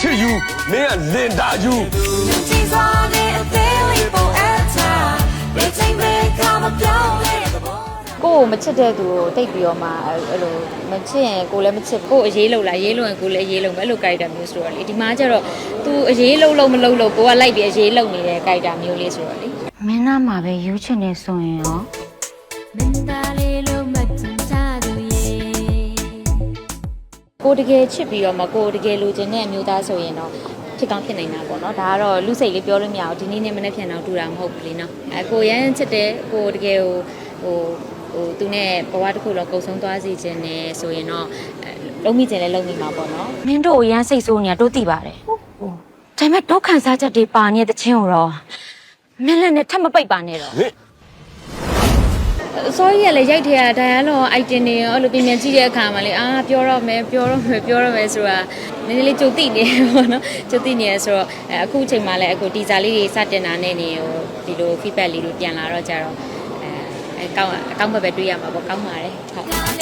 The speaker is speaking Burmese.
ချစ်ယူမင်းကလင်တာယူချိန်စွာနဲ့အသေးလေးပေါ်အပ်တာဒီချိန်ပဲကမပြောင်းလဲတဲ့ဘောကိုယ့်ကိုမချစ်တဲ့သူကိုတိတ်ပြီးတော့မှအဲ့လိုမချစ်ရင်ကိုယ်လည်းမချစ်ကိုယ်အရေးလုံလားရေးလုံရင်ကိုယ်လည်းအရေးလုံပဲအဲ့လို character မျိုးဆိုတော့လေဒီမှာကျတော့ तू အရေးလုံလုံမလုံလို့ကိုကလိုက်ပြီးအရေးလုံနေတဲ့ character မျိုးလေးဆိုတော့လေမင်းသားမှာပဲယူချင်နေဆိုရင်ရောမင်းသား ကိုတကယ်ချစ်ပြီးတော့မှကိုတကယ်လိုချင်တဲ့အမျိုးသားဆိုရင်တော့ဖြစ်ကောင်းဖြစ်နေတာပေါ့နော်ဒါကတော့လူစိတ်လေးပြောလို့မရဘူးဒီနေ့နဲ့မနေ့ပြန်တော့တူတာမဟုတ်ဘူးလေနော်အဲကိုရမ်းချစ်တယ်ကိုတကယ်ဟိုဟိုဟိုသူနဲ့ဘဝတစ်ခုလုံးကုံဆုံးသွားစေခြင်းနဲ့ဆိုရင်တော့အဲလုံးမိခြင်းလည်းလုံးမိမှာပေါ့နော်မင်းတို့ကိုရမ်းစိတ်ဆိုးနေတာတို့သိပါတယ်ဒါပေမဲ့ဒုက္ခစားချက်တွေပါနေတဲ့ချင်းကိုတော့မင်းလည်းနဲ့ထပ်မပိတ်ပါနဲ့တော့ဟင် sorry ရလေရိုက်ထဲက dialogue item တွေရောအဲ့လိုပြင်ပြန်ကြည့်တဲ့အခါမှာလေအာပြောတော့မယ်ပြောတော့မယ်ပြောတော့မယ်ဆိုတာနည်းနည်းလေးကြုံသိနေတယ်ပေါ့နော်ကြုံသိနေရဆိုတော့အဲအခုအချိန်မှလည်းအခု teaser လေးတွေစတင်တာနဲ့နေဟိုဒီလို feedback လေးတွေပြန်လာတော့ကြတော့အဲအဲကောင်းအကောင်းဘက်ပဲတွေးရမှာပေါ့ကောင်းပါတယ်ဟုတ်ဒါလေး